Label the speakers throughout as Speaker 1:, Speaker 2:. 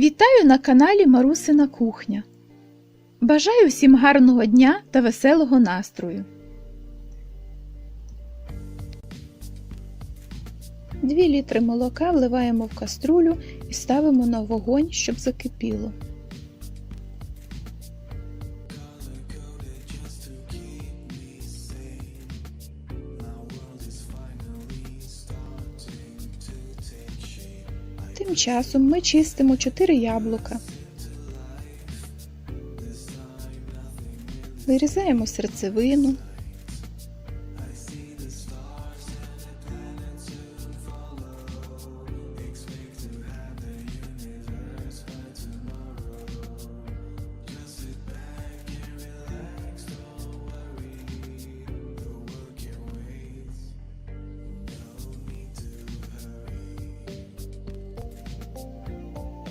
Speaker 1: Вітаю на каналі Марусина Кухня. Бажаю всім гарного дня та веселого настрою. Дві літри молока вливаємо в каструлю і ставимо на вогонь, щоб закипіло. Тим часом ми чистимо 4 яблука. Вирізаємо серцевину.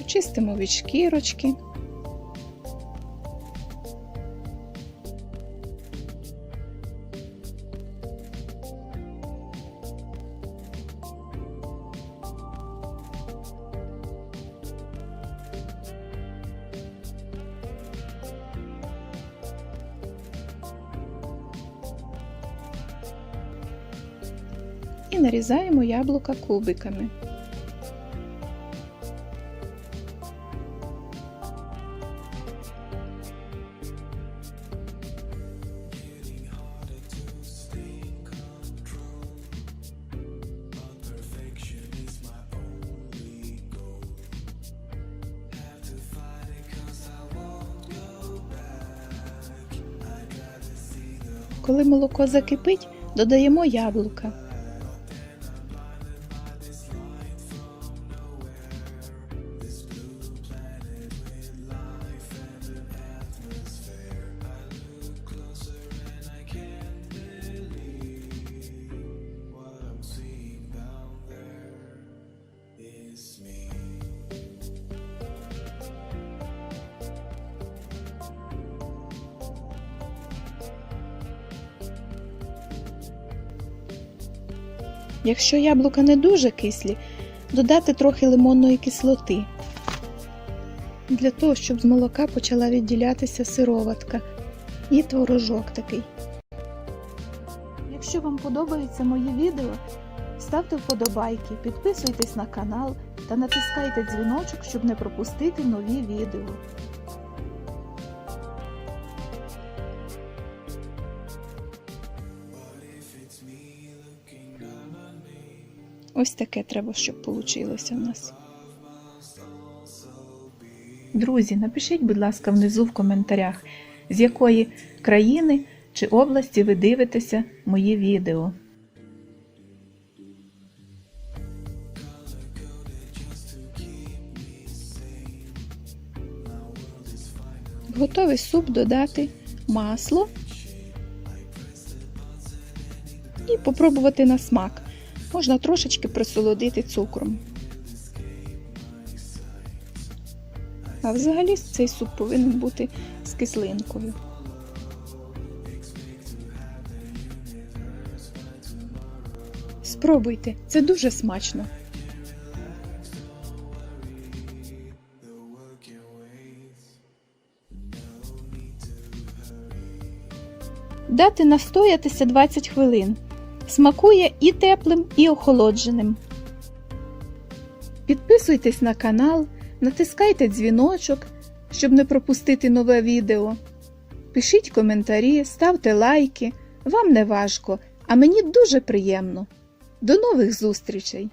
Speaker 1: Почистимо від шкірочки. І нарізаємо яблука кубиками. Коли молоко закипить, додаємо яблука. Якщо яблука не дуже кислі, додати трохи лимонної кислоти. Для того, щоб з молока почала відділятися сироватка і творожок такий. Якщо вам подобаються мої відео, ставте вподобайки, підписуйтесь на канал та натискайте дзвіночок, щоб не пропустити нові відео. Ось таке треба, щоб вийшло у нас. Друзі, напишіть, будь ласка, внизу в коментарях, з якої країни чи області ви дивитеся мої відео. В готовий суп додати масло і попробувати на смак. Можна трошечки присолодити цукром. А взагалі цей суп повинен бути з кислинкою. Спробуйте, це дуже смачно. Дати настоятися 20 хвилин. Смакує і теплим, і охолодженим. Підписуйтесь на канал, натискайте дзвіночок, щоб не пропустити нове відео. Пишіть коментарі, ставте лайки. Вам не важко, а мені дуже приємно. До нових зустрічей!